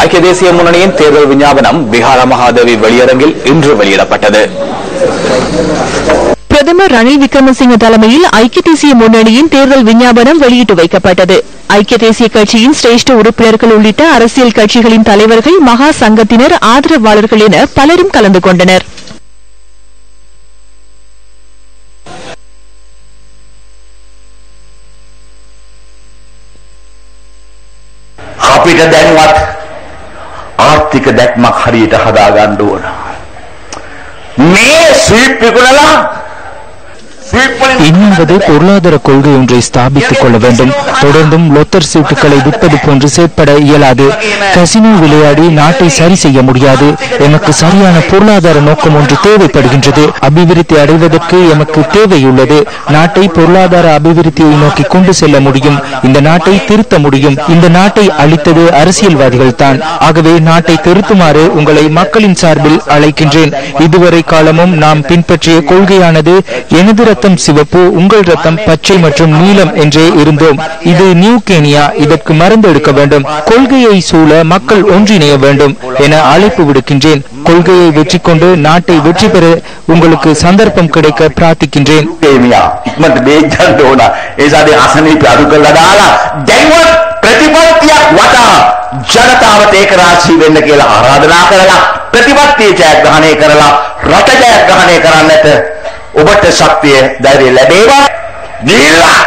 ஐக்கிய தேசிய முன்னணியின் தேர்தல் விஞ்ஞாபனம் பீகார மகாதேவி வெளியரங்கில் இன்று வெளியிடப்பட்டது. பிரதமர் ரணில் விக்ரமசிங்க தலைமையில் ஐக்கிய தேசிய முன்னணியின் தேர்தல் விஞ்ஞாபனம் வெளியிட்டு வைக்கப்பட்டது. ஐக்கிய தேசிய கட்சியின் சிரேஷ்ட உறுப்பினர்கள் உள்ளிட்ட அரசியல் கட்சிகளின் தலைவர்கள் மகா சங்கத்தினர் ஆதரவாளர்கள் என பலரும் கலந்து கொண்டனர். Happier than what? ආර්ථික දැක්මක් හරියට හදාගන්න ඕන. මේ ස්වීප් විකුණලා இன்னும் பொருளாதார கொள்கை ஒன்றை ஸ்தாபித்துக் கொள்ள வேண்டும். தொடர்ந்தும் லொத்தர் சீட்டுகளை விற்பது போன்று செயற்பட இயலாது. கசினோ விளையாடி நாட்டை சரி செய்ய முடியாது. எமக்கு சரியான பொருளாதார நோக்கம் ஒன்று தேவைப்படுகின்றது. அபிவிருத்தி அடைவதற்கு எமக்கு தேவையுள்ளது. நாட்டை பொருளாதார அபிவிருத்தியை நோக்கி கொண்டு செல்ல முடியும். இந்த நாட்டை திருத்த முடியும். இந்த நாட்டை அளித்தது அரசியல்வாதிகள் தான். ஆகவே நாட்டை திருத்துமாறு உங்களை மக்களின் சார்பில் அழைக்கின்றேன். இதுவரை காலமும் நாம் பின்பற்றிய கொள்கையானது எனதிர ரத்தம் சிவப்பு உங்கள் ரத்தம் பச்சை மற்றும் நீலம் என்றே இருந்தோம் இது நியூ கேனியா இதற்கு மருந்து எடுக்க வேண்டும் கொள்கையை சூழ மக்கள் ஒன்றிணைய வேண்டும் என அழைப்பு விடுக்கின்றேன் கொள்கையை வெற்றி கொண்டு நாட்டை வெற்றி பெற உங்களுக்கு சந்தர்ப்பம் கிடைக்க பிரார்த்திக்கின்றேன் ප්‍රේමියා ඉක්මනට බේත් ගන්න ඕන. ඒ සාදේ අසනීප අඩු කරලා දාලා දැන්වත් ප්‍රතිපත්තියක් වටා ජනතාවට ඒක රාශී වෙන්න කියලා ආරාධනා කරලා ප්‍රතිපත්තිය ජයග්‍රහණය කරලා රට ජයග්‍රහණය කරන්නට ඔබට ශක්තිය ධෛර්යය ලැබේවා. ගිහිල්ලා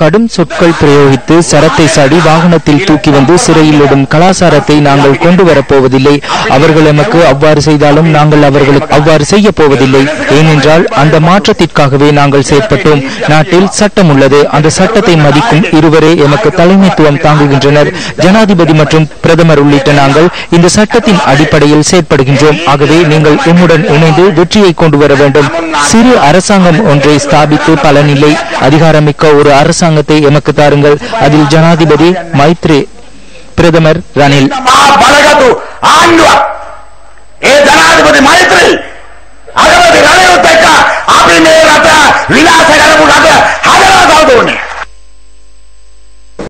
கடும் சொற்கள் பிரயோகித்து சரத்தை சாடி வாகனத்தில் தூக்கி வந்து சிறையில் இடும் கலாச்சாரத்தை நாங்கள் கொண்டு வரப்போவதில்லை அவர்கள் எமக்கு அவ்வாறு செய்தாலும் நாங்கள் அவர்களுக்கு அவ்வாறு செய்ய போவதில்லை. ஏனென்றால் அந்த மாற்றத்திற்காகவே நாங்கள் செயற்பட்டோம். நாட்டில் சட்டம் உள்ளது. அந்த சட்டத்தை மதிக்கும் இருவரே எமக்கு தலைமைத்துவம் தாங்குகின்றனர். ஜனாதிபதி மற்றும் பிரதமர் உள்ளிட்ட நாங்கள் இந்த சட்டத்தின் அடிப்படையில் செயற்படுகின்றோம். ஆகவே நீங்கள் எம்முடன் இணைந்து வெற்றியை கொண்டு வர வேண்டும். சிறு அரசாங்கம் ஒன்றை ஸ்தாபித்து பலனில்லை. அதிகாரமிக்க ஒரு அரசாங்கம் அரசாங்கத்தை எமக்கு தாருங்கள். அதில் ஜனாதிபதி மைத்ரி பிரதமர் ரணில். ஜனாதிபதி மைத்ரி